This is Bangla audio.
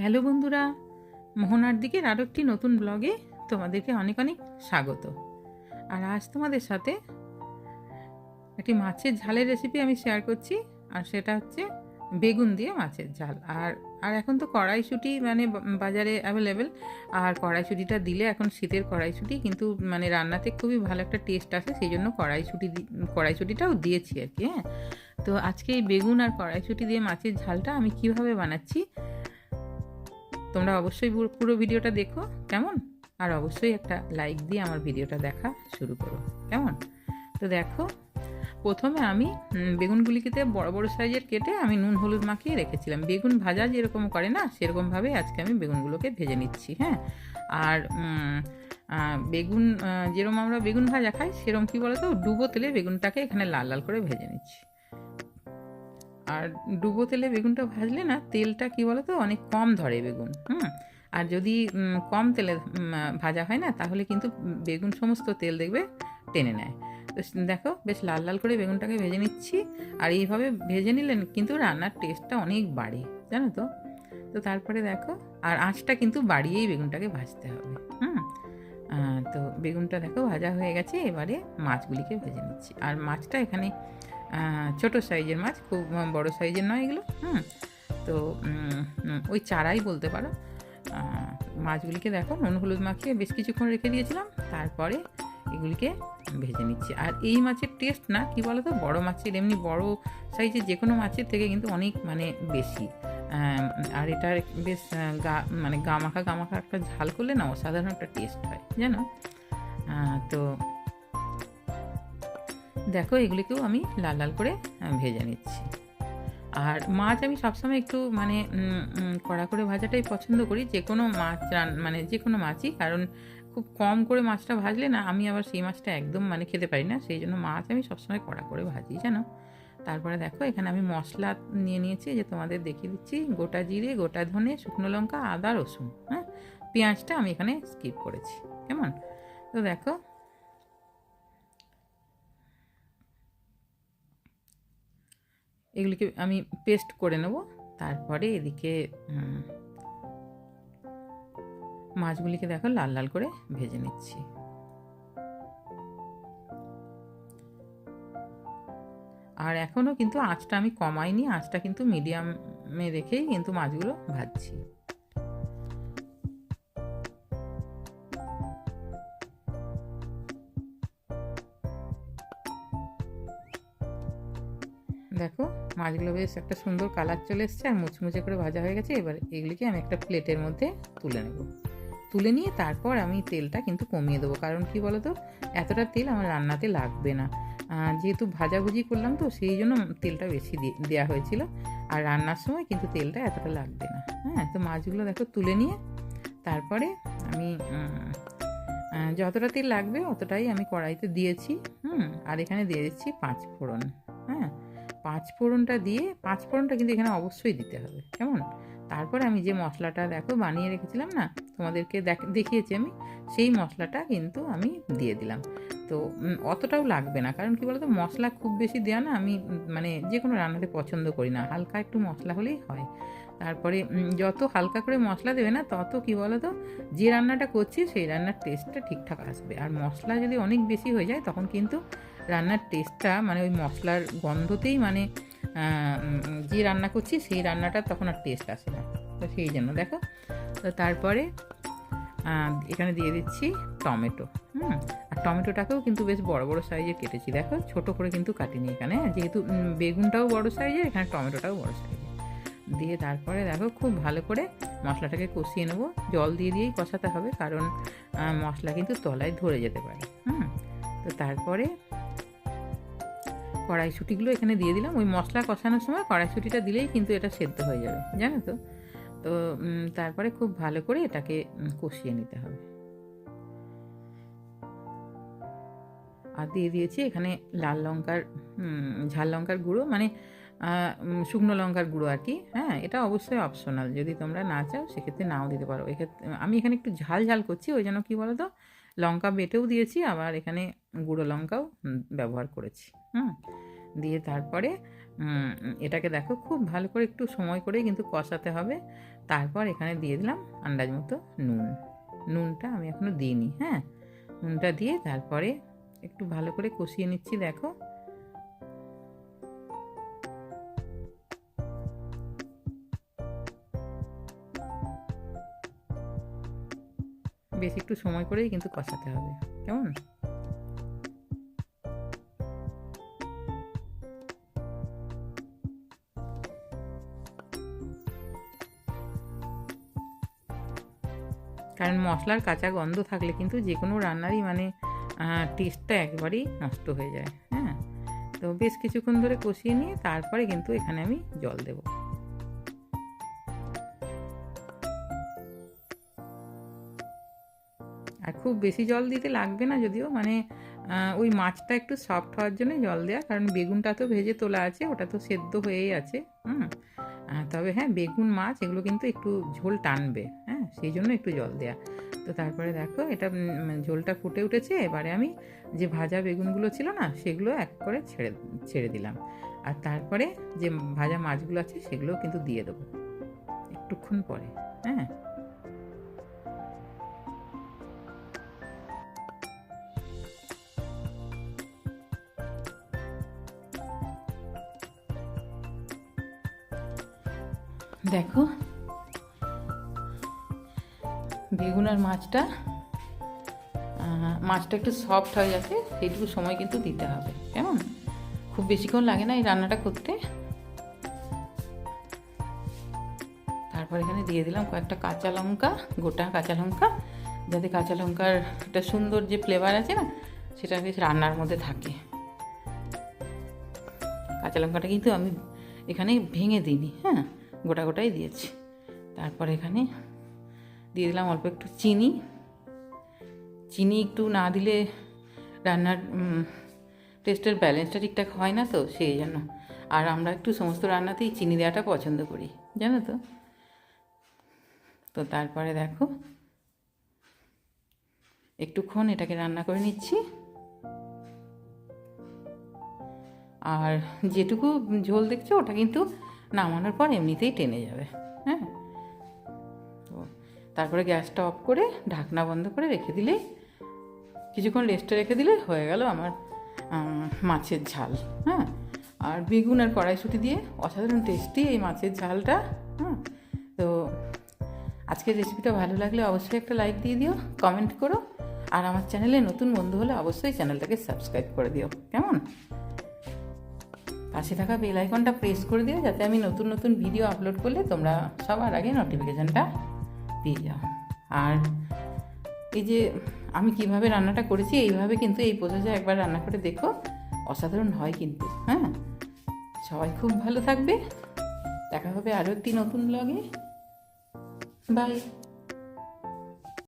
হ্যালো বন্ধুরা, মোহনার দিকের আরও একটি নতুন ব্লগে তোমাদেরকে অনেক অনেক স্বাগত। আর আজ তোমাদের সাথে একটি মাছের ঝালের রেসিপি আমি শেয়ার করছি, আর সেটা হচ্ছে বেগুন দিয়ে মাছের ঝাল। আর আর এখন তো কড়াইশুঁটি মানে বাজারে অ্যাভেলেবেল আর কড়াইশুঁটিটা দিলে এখন শীতের কড়াইশুঁটি, কিন্তু মানে রান্নাতে খুবই ভালো একটা টেস্ট আসে, সেই জন্য কড়াইশুঁটি কড়াইশুঁটিটাও দিয়েছি আর কি হ্যাঁ। তো আজকে এই বেগুন আর কড়াইশুঁটি দিয়ে মাছের ঝালটা আমি কীভাবে বানাচ্ছি তোমরা অবশ্যই পুরো- ভিডিওটা দেখো, কেমন? আর অবশ্যই একটা লাইক দিয়ে আমার ভিডিওটা দেখা শুরু করো, কেমন? তো দেখো, প্রথমে আমি বেগুনগুলিকে বড় বড় সাইজের কেটে আমি নুন হলুদ মাখিয়ে রেখেছিলাম। বেগুন ভাজা যেরকম করে না সেরকমভাবে আজকে আমি বেগুনগুলোকে ভেজে নিচ্ছি হ্যাঁ? আর বেগুন যেরকম আমরা বেগুন ভাজা খাই সেরকম কি বলতো? ডুবো তেলে বেগুনটাকে এখানে লাল লাল করে ভেজে নিচ্ছি। আর ডুবো তেলে বেগুনটা ভাজলে না তেলটা কি বলতো, অনেক কম ধরে বেগুন, হুম? আর যদি কম তেলে ভাজা হয় না, তাহলে কিন্তু বেগুন সমস্ত তেল দেখবে টেনে নেয়। তো দেখো, বেশ লাল লাল করে বেগুনটাকে ভেজে নিচ্ছি। আর এইভাবে ভেজে নিলেন কিন্তু রান্নার টেস্টটা অনেক বাড়ে, জানো তো? তো তারপরে দেখো, আর আঁচটা কিন্তু বাড়িয়েই বেগুনটাকে ভাজতে হবে, হুম? তো বেগুনটা দেখো ভাজা হয়ে গেছে, এবারে মাছগুলিকে ভেজে নিচ্ছি। আর মাছটা এখানে ছোট সাইজের মাছ, খুব বড় সাইজের নয় এগুলো, হুম? তো ওই চারাই বলতে পারো। মাছগুলিকে দেখো, নুন হলুদ মাখিয়ে বেশ কিছুক্ষণ রেখে দিয়েছিলাম, তারপরে এগুলিকে ভেজে নিচ্ছি। আর এই মাছের টেস্ট না, কি বলো তো বড় মাছের, এমনি বড় সাইজের যে কোনো মাছের থেকে কিন্তু অনেক মানে বেশি। আর এটার বেশ গা মানে গামাখা গামাখা একটা ঝাল করলে না অসাধারণ একটা টেস্ট হয়, জানো? তো দেখো, এগুলিকেও আমি লাল লাল করে ভেজে নিচ্ছি। আর মাছ আমি সবসময় একটু মানে কড়া করে ভাজাটাই পছন্দ করি। যে কোনো মাছ রান মানে যে কোনো মাছই, কারণ খুব কম করে মাছটা ভাজলে না, আমি আবার সেই মাছটা একদম মানে খেতে পারি না। সেই জন্য মাছ আমি সবসময় কড়া করে ভাজি, জানো? তারপরে দেখো, এখানে আমি মশলা নিয়ে নিয়েছি, যে তোমাদের দেখিয়ে দিচ্ছি। গোটা জিরে, গোটা ধনে, শুকনো লঙ্কা, আদা, রসুন হ্যাঁ? পেঁয়াজটা আমি এখানে স্কিপ করেছি, কেমন? তো দেখো এগুলিকে আমি পেস্ট করে নেব। তারপরে এদিকে মাছগুলিকে দেখো লাল লাল করে ভেজে নিচ্ছি। আর এখনও কিন্তু আঁচটা আমি কমাইনি, আঁচটা কিন্তু মিডিয়ামে রেখেই কিন্তু মাছগুলো ভাজছি। দেখো, মাছগুলো বেশ একটা সুন্দর কালার চলে এসছে আর মুচমুচে করে ভাজা হয়ে গেছে। এবার এগুলিকে আমি একটা প্লেটের মধ্যে তুলে নেব। তুলে নিয়ে তারপর আমি তেলটা কিন্তু কমিয়ে দেবো। কারণ কি বলো তো এতটা তেল আমার রান্নাতে লাগবে না। যেহেতু ভাজাভুজি করলাম তো সেই জন্য তেলটা বেশি দেওয়া হয়েছিল। আর রান্নার সময় কিন্তু তেলটা এতটা লাগবে না। হ্যাঁ তো মাছগুলো দেখো তুলে নিয়ে তারপরে আমি যতটা তেল লাগবে অতটাই আমি কড়াইতে দিয়েছি। হুম, আর এখানে দিয়ে দিচ্ছি পাঁচ ফোড়ন। হ্যাঁ পাঁচ ফোড়নটা দিয়ে, পাঁচ ফোড়নটা কিন্তু এখানে অবশ্যই দিতে হবে, কেমন? তারপরে আমি যে মশলাটা দেখো বানিয়ে রেখেছিলাম না, তোমাদেরকে দেখ- দেখিয়েছি আমি, সেই মশলাটা কিন্তু আমি দিয়ে দিলাম। তো অতটাও লাগবে না, কারণ কি বলতো, মশলা খুব বেশি দেওয়া না, আমি মানে যে কোনো রান্নাতে পছন্দ করি না, হালকা একটু মশলা হলেই হয়। তারপরে যত হালকা করে মশলা দেবে না, তত কি বলতো, যে রান্নাটা করছি, সেই রান্নার টেস্টটা ঠিকঠাক আসবে। আর মশলা যদি অনেক বেশি হয়ে যায়, তখন কিন্তু রান্নার টেস্টটা মানে ওই মশলার গন্ধতেই মানে যে রান্না করছি সেই রান্নাটা তখন আর টেস্ট আসে না। তো সেই জন্য দেখো, তো তারপরে এখানে দিয়ে দিচ্ছি টমেটো, হুম? আর টমেটোটাকেও কিন্তু বেশ বড় বড় সাইজের কেটেছি। দেখো, ছোট করে কিন্তু কাটিনি এখানে যেহেতু বেগুনটাও বড় সাইজের এখানে টমেটোটাও বড় সাইজের দিয়ে তারপরে দেখো, খুব ভালো করে মশলাটাকে কষিয়ে নেব। জল দিয়ে দিয়েই কষাতে হবে, কারণ মশলা কিন্তু তলায় ধরে যেতে পারে, হুম? তো তারপরে কড়াইশুটিগুলো এখানে দিয়ে দিলাম। ওই মশলা কষানোর সময় কড়াইশুটিটা দিলেই কিন্তু এটা সেদ্ধ হয়ে যাবে, জানো তো? তো তারপরে খুব ভালো করে এটাকে কষিয়ে নিতে হবে। আর দিয়ে দিয়েছি এখানে লাল লঙ্কার ঝাল লঙ্কার গুঁড়ো মানে শুকনো লঙ্কার গুঁড়ো আর কি হ্যাঁ? এটা অবশ্যই অপশনাল যদি তোমরা না চাও, সেক্ষেত্রে নাও দিতে পারো। এক্ষেত্রে, আমি এখানে একটু ঝাল ঝাল করছি, ওই জন্য কী বলো তো লঙ্কা বেটেও দিয়েছি, আবার এখানে গুঁড়ো লঙ্কাও ব্যবহার করেছি। হুম? দিয়ে তারপরে এটাকে দেখো খুব ভালো করে একটু সময় করে কিন্তু কষাতে হবে। তারপর এখানে দিয়ে দিলাম আন্দাজ মতো নুন। নুনটা আমি এখনও দিইনি হ্যাঁ? নুনটা দিয়ে তারপরে একটু ভালো করে কষিয়ে নিচ্ছি, দেখো। বেশ একটু সময় করেই কিন্তু কষাতে হবে, কেমন? কারণ মশলার কাঁচা গন্ধ থাকলে কিন্তু যে কোনো রান্নারই মানে টেস্টটা একবারেই নষ্ট হয়ে যায় হ্যাঁ? তো বেশ কিছুক্ষণ ধরে কষিয়ে নিয়ে তারপরে কিন্তু এখানে আমি জল দেব। আর খুব বেশি জল দিতে লাগবে না যদিও মানে ওই মাছটা একটু সফট হওয়ার জন্য জল দেওয়া কারণ বেগুনটা তো ভেজে তোলা আছে, ওটা তো সেদ্ধ হয়েই আছে, হুম? তবে হ্যাঁ বেগুন মাছ এগুলো কিন্তু একটু ঝোল টানবে হ্যাঁ সেই জন্য একটু জল দেয়া। তো তারপরে দেখো, এটা ঝোলটা ফুটে উঠেছে, এবারে আমি যে ভাজা বেগুনগুলো ছিল না, সেগুলো এক করে ছেড়ে ছেড়ে দিলাম। আর তারপরে যে ভাজা মাছগুলো আছে, সেগুলোও কিন্তু দিয়ে দেবো, একটুক্ষণ পরে হ্যাঁ? দেখো। বেগুন আর মাছটা মাছটা একটু সফট হয়ে যাচ্ছে সেইটুকু সময় কিন্তু দিতে হবে, কেমন? খুব বেশিক্ষণ লাগে না এই রান্নাটা করতে। তারপর এখানে দিয়ে দিলাম কয়েকটা কাঁচা লঙ্কা, গোটা কাঁচা লঙ্কা, যাতে কাঁচা লঙ্কার একটা সুন্দর যে ফ্লেভার আছে না, সেটা বেশ রান্নার মধ্যে থাকে। কাঁচা লঙ্কাটা কিন্তু আমি এখানে ভেঙে দিইনি হ্যাঁ? গোটা গোটাই দিয়েছি। তারপর এখানে দিয়ে দিলাম অল্প একটু চিনি। চিনি একটু না দিলে রান্নার টেস্টের ব্যালেন্সটা ঠিকঠাক হয় না তো সেই জন্য। আর আমরা একটু সমস্ত রান্নাতেই চিনি দেওয়াটা পছন্দ করি, জানো তো? তো তারপরে দেখো, একটুক্ষণ এটাকে রান্না করে নিচ্ছি। আর যেটুকু ঝোল দেখছ ওটা কিন্তু নামানোর পর এমনিতেই টেনে যাবে হ্যাঁ? তো তারপরে গ্যাসটা অফ করে ঢাকনা বন্ধ করে রেখে দিলেই কিছুক্ষণ রেস্টে রেখে দিলে হয়ে গেল আমার মাছের ঝাল হ্যাঁ? আর বেগুন আর কড়াইশুটি দিয়ে অসাধারণ টেস্টি এই মাছের ঝালটা হ্যাঁ? তো আজকের রেসিপিটা ভালো লাগলে অবশ্যই একটা লাইক দিয়ে দিও কমেন্ট করো, আর আমার চ্যানেলে নতুন বন্ধু হলে অবশ্যই চ্যানেলটাকে সাবস্ক্রাইব করে দিও, কেমন? পাশে থাকা বেল আইকনটা প্রেস করে দিও, যাতে আমি নতুন নতুন ভিডিও আপলোড করলে তোমরা সবার আগে নোটিফিকেশানটা পেয়ে যাও। আর এই যে আমি কীভাবে রান্নাটা করেছি, এইভাবে কিন্তু এই প্রসেসে একবার রান্না করে দেখো, অসাধারণ হয় কিন্তু হ্যাঁ? সবাই খুব ভালো থাকবে। দেখা হবে আরও একটি নতুন ব্লগে বাই